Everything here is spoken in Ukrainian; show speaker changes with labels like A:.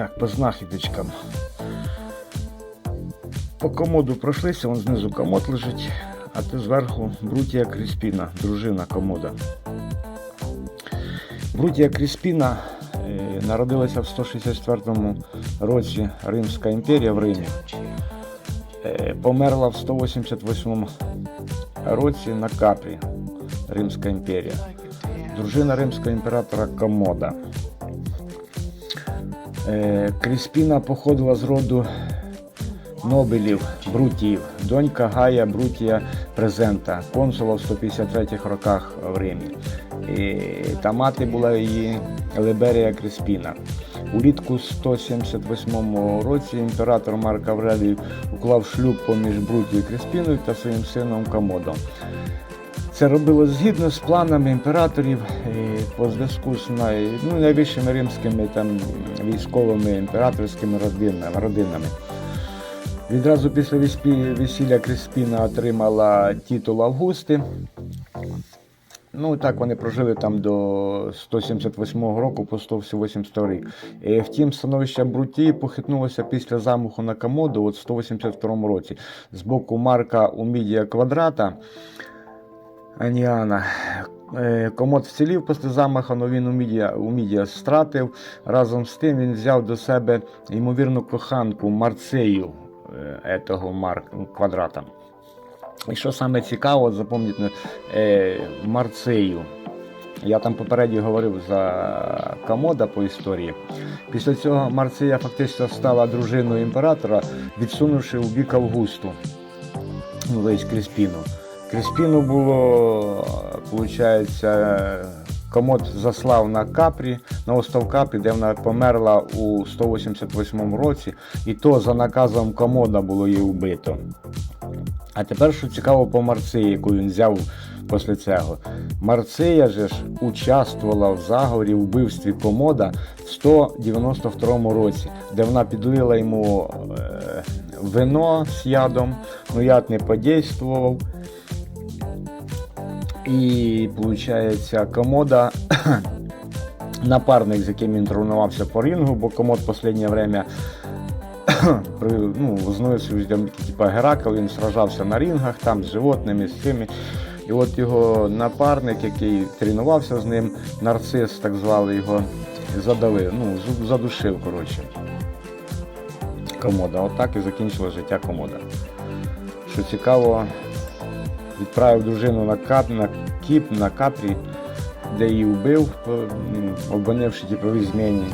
A: Так, по знахідочкам. По комоду пройшлися, вон знизу комод лежить, а тут зверху Брутія Кріспіна, дружина комода. Брутія Кріспіна е, народилася в 164 році Римська імперія в Римі. Е, померла в 188 році на Капрі, Римська імперія. Дружина римського імператора Комода. Е, Кріспіна походила з роду Нобелів, Брутіїв, донька Гая Брутія Презента, консула в 153 роках в Римі. Та мати була її Либерія Кріспіна. Улітку 178 році імператор Марк Аврелій уклав шлюб поміж Брутією Кріспіною та своїм сином Комодом. Це робилось згідно з планами імператорів е, по зв'язку з най, ну, найвищими римськими там, військовими імператорськими родинами. Відразу після весілля Криспіна отримала титул Августи. Ну, так вони прожили там до 178 року по 180 рік. Е, Втім, становище Бруті похитнулося після замаху на комоду в 182 році з боку Марка Умідія Квадрата. Аніана. Е, Комод вцілів після замаху, але він Умідія, Умідія стратив. Разом з тим він взяв до себе ймовірну коханку Марцею е, етого Марк квадрата. І що саме цікаво, от е, Марцею. Я там попередньо говорив за Комода по історії. Після цього Марцея фактично стала дружиною імператора, відсунувши у бік Августу, ну, весь Кріспіну. Кріспіну було, виходить, комод заслав на Капрі, на остров Капрі, де вона померла у 188 році, і то за наказом комода було її вбито. А тепер, що цікаво по Марцеї, яку він взяв після цього. Марцея же ж участвувала в заговорі вбивстві комода в 192 році, де вона підлила йому е, вино з ядом, ну яд не подействував. І, виходить, комода напарник, з яким він тренувався по рингу, бо комод в останнє время при, ну, типа Геракл, він сражався на рінгах там з животними, з цими. І от його напарник, який тренувався з ним, нарцис, так звали його, задавив, ну, задушив, коротше. Комода. Отак і закінчило життя комода. Що цікаво, відправив дружину на кап, на кіп, на капрі, де її вбив, обманивши в зміні.